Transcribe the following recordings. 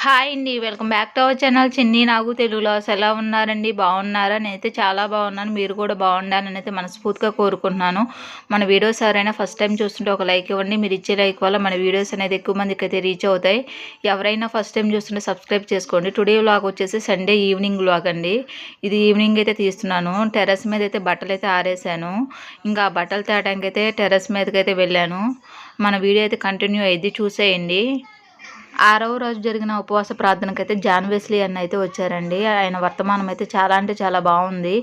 Hi అండి welcome back to our channel. Chinni Nagu తెలుగులో అసలు ఎలా ఉన్నారండి? బాగున్నారా? నేనైతే చాలా బాగున్నాను. మీరు కూడా బాగుండాలని అయితే మనస్ఫూర్తిగా కోరుకుంటున్నాను. మన వీడియోస్ ఎవరైనా ఫస్ట్ టైం చూస్తుంటే ఒక లైక్ ఇవ్వండి. మీరు ఇచ్చే లైక్ వల్ల మన వీడియోస్ అనేది ఎక్కువ మందికి అయితే రీచ్ అవుతాయి. ఎవరైనా ఫస్ట్ టైం చూస్తుంటే సబ్స్క్రైబ్ చేసుకోండి. టుడే వ్లాగ్ వచ్చేసి సండే ఈవినింగ్ వ్లాగ్ అండి. ఇది ఈవినింగ్ అయితే తీస్తున్నాను. టెర్రస్ మీద అయితే బట్టలు అయితే ఆరేసాను ఇంకా ఆ బట్టలు తేడానికి అయితే టెర్రస్ మీదకి అయితే వెళ్ళాను. మన వీడియో అయితే కంటిన్యూ అయ్యింది. చూసేయండి. ఆరవ రోజు జరిగిన ఉపవాస ప్రార్థనకైతే జాన్ వెస్లీ అన్న అయితే వచ్చారండి. ఆయన వర్తమానం అయితే చాలా అంటే చాలా బాగుంది.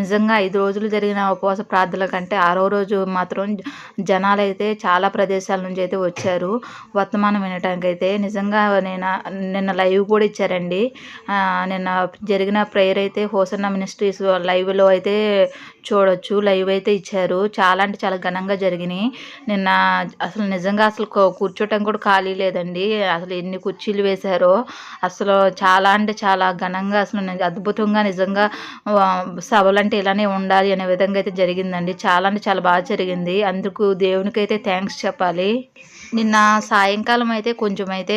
నిజంగా ఐదు రోజులు జరిగిన ఉపవాస ప్రార్థనల కంటే ఆరో రోజు మాత్రం జనాలు అయితే చాలా ప్రదేశాల నుంచి అయితే వచ్చారు. వర్తమానం వినటానికి అయితే నిజంగా నేను నిన్న లైవ్ కూడా ఇచ్చారండి. నిన్న జరిగిన ప్రేయర్ అయితే హోసన్న మినిస్ట్రీస్ లైవ్లో అయితే చూడొచ్చు. లైవ్ అయితే ఇచ్చారు. చాలా అంటే చాలా ఘనంగా జరిగినాయి. నిన్న అసలు నిజంగా అసలు కూర్చోటం కూడా ఖాళీ లేదండి. అసలు ఎన్ని కుర్చీలు వేశారో అసలు చాలా అంటే చాలా ఘనంగా అసలు అద్భుతంగా నిజంగా సభలు అంటే ఇలానే ఉండాలి అనే విధంగా అయితే జరిగిందండి. చాలా అంటే చాలా బాగా జరిగింది. అందుకు దేవునికి అయితే థ్యాంక్స్ చెప్పాలి. నిన్న సాయంకాలం అయితే కొంచెం అయితే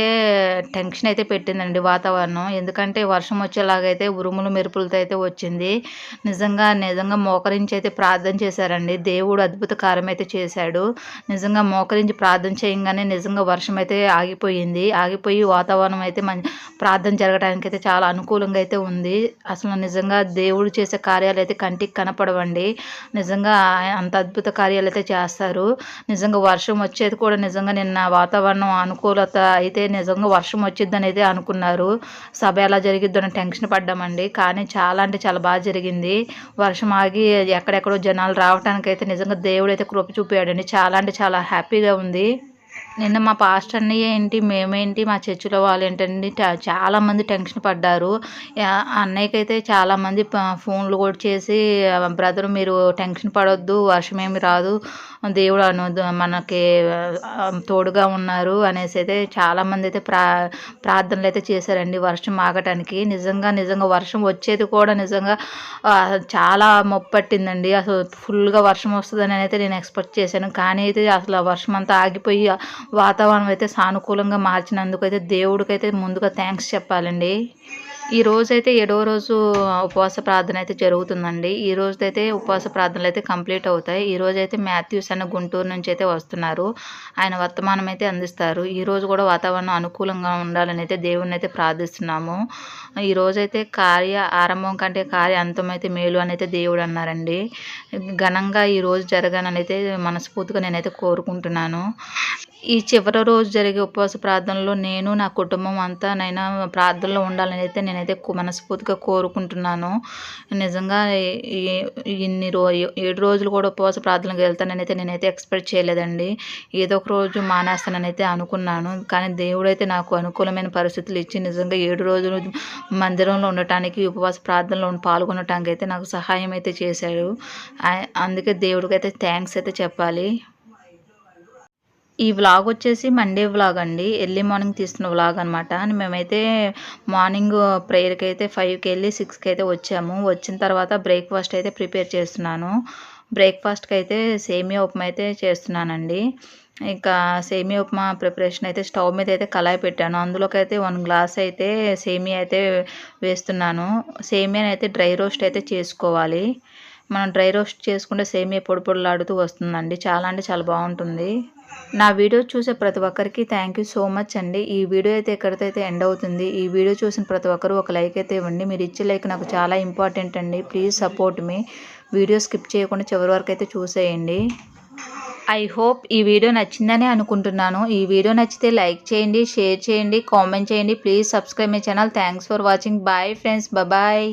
టెన్షన్ అయితే పెట్టిందండి వాతావరణం. ఎందుకంటే వర్షం వచ్చేలాగైతే ఉరుములు మెరుపులతో అయితే వచ్చింది. నిజంగా నిజంగా మోకరించి అయితే ప్రార్థన చేశారండి. దేవుడు అద్భుత కారం అయితే చేశాడు. నిజంగా మోకరించి ప్రార్థన చేయంగానే నిజంగా వర్షం అయితే ఆగిపోయింది. ఆగిపోయి వాతావరణం అయితే మంచి ప్రార్థన జరగడానికి అయితే చాలా అనుకూలంగా అయితే ఉంది. అసలు నిజంగా దేవుడు చేసే కార్యాలు అయితే కంటికి కనపడవండి. నిజంగా అంత అద్భుత కార్యాలు అయితే చేస్తారు. నిజంగా వర్షం వచ్చేది కూడా నిజంగా నిన్న వాతావరణం అనుకూలత అయితే నిజంగా వర్షం వచ్చిద్దని అయితే అనుకున్నారు. సభ ఎలా జరిగిద్దని టెన్షన్ పడ్డామండి. కానీ చాలా అంటే చాలా బాగా జరిగింది. వర్షం ఆగి ఎక్కడెక్కడో జనాలు రావడానికి అయితే నిజంగా దేవుడు అయితే కృప చూపాడండి. చాలా అంటే చాలా హ్యాపీగా ఉంది. నిన్న మా పాస్టర్ అన్నయ్య ఏంటి మేమేంటి మా చర్చిలో వాళ్ళు ఏంటండి చాలామంది టెన్షన్ పడ్డారు. అన్నయ్యకి అయితే చాలామంది ఫోన్లు కూడా చేసి బ్రదర్ మీరు టెన్షన్ పడొద్దు వర్షం ఏమి రాదు దేవుడు అను మనకి తోడుగా ఉన్నారు అనేసి అయితే చాలామంది అయితే ప్రా ప్రార్థనలు అయితే చేశారండి వర్షం ఆగటానికి. నిజంగా నిజంగా వర్షం వచ్చేది కూడా నిజంగా చాలా మొప్పట్టిందండి. అసలు ఫుల్గా వర్షం వస్తుందని అయితే నేను ఎక్స్పెక్ట్ చేశాను. కానీ అయితే అసలు వర్షం అంతా ఆగిపోయి వాతావరణం అయితే సానుకూలంగా మార్చినందుకు అయితే దేవుడికైతే ముందుగా థ్యాంక్స్ చెప్పాలండి. ఈ రోజైతే ఏడవ రోజు ఉపవాస ప్రార్థన అయితే జరుగుతుందండి. ఈ రోజైతే ఉపవాస ప్రార్థనలు అయితే కంప్లీట్ అవుతాయి. ఈ రోజు అయితే మాథ్యూస్ అన్న గుంటూరు నుంచి అయితే వస్తున్నారు. ఆయన వర్తమానం అయితే అందిస్తారు. ఈ రోజు కూడా వాతావరణం అనుకూలంగా ఉండాలని అయితే దేవుణ్ణి అయితే ప్రార్థిస్తున్నాము. ఈ రోజైతే కార్య ఆరంభం కంటే కార్య అంతం అయితే మేలు అని అయితే దేవుడు అన్నారండి. ఘనంగా ఈ రోజు అయితే మనస్ఫూర్తిగా నేనైతే కోరుకుంటున్నాను. ఈ చివరి రోజు జరిగే ఉపవాస ప్రార్థనలో నేను నా కుటుంబం అంతా నైనా ప్రార్థనలో ఉండాలని అయితే నేనైతే మనస్ఫూర్తిగా కోరుకుంటున్నాను. నిజంగా ఇన్ని రో ఏడు రోజులు కూడా ఉపవాస ప్రార్థనకు వెళ్తానైతే నేనైతే ఎక్స్పెక్ట్ చేయలేదండి. ఏదో ఒక రోజు మానేస్తానని అయితే అనుకున్నాను. కానీ దేవుడైతే నాకు అనుకూలమైన పరిస్థితులు ఇచ్చి నిజంగా ఏడు రోజులు మందిరంలో ఉండటానికి ఉపవాస ప్రార్థనలో పాల్గొనటానికి అయితే నాకు సహాయం అయితే చేశాడు. అందుకే దేవుడికి అయితే థ్యాంక్స్ అయితే చెప్పాలి. ఈ వ్లాగ్ వచ్చేసి మండే వ్లాగ్ అండి. ఎర్లీ మార్నింగ్ తీస్తున్న వ్లాగ్ అనమాట మేమైతే మార్నింగ్ ప్రేయర్కి అయితే ఫైవ్కి వెళ్ళి సిక్స్కి అయితే వచ్చాము. వచ్చిన తర్వాత బ్రేక్ఫాస్ట్ అయితే ప్రిపేర్ చేస్తున్నాను. బ్రేక్ఫాస్ట్కి అయితే సేమియా ఉప్మా అయితే చేస్తున్నానండి. ఇంకా సేమియా ఉప్మా ప్రిపరేషన్ అయితే స్టవ్ మీద అయితే కళాయి పెట్టాను. అందులోకి అయితే వన్ గ్లాస్ అయితే సేమియా అయితే వేస్తున్నాను. సేమియాని అయితే డ్రై రోస్ట్ అయితే చేసుకోవాలి. మనం డ్రై రోస్ట్ చేసుకుంటే సేమియా పొడి పొడిలాడుతూ వస్తుందండి. చాలా అంటే చాలా బాగుంటుంది. నా వీడియో చూసే ప్రతి ఒక్కరికి థ్యాంక్ యూ సో మచ్ అండి. ఈ వీడియో అయితే ఎక్కడికైతే ఎండ్ అవుతుంది ఈ వీడియో చూసిన ప్రతి ఒక్కరు ఒక లైక్ అయితే ఇవ్వండి. మీరు ఇచ్చే లైక్ నాకు చాలా ఇంపార్టెంట్ అండి. ప్లీజ్ సపోర్ట్ మీ వీడియో స్కిప్ చేయకుండా చివరి వరకు అయితే చూసేయండి. ఐ హోప్ ఈ వీడియో నచ్చిందని అనుకుంటున్నాను. ఈ వీడియో నచ్చితే లైక్ చేయండి షేర్ చేయండి కామెంట్ చేయండి. Please subscribe my channel thanks for watching bye friends bye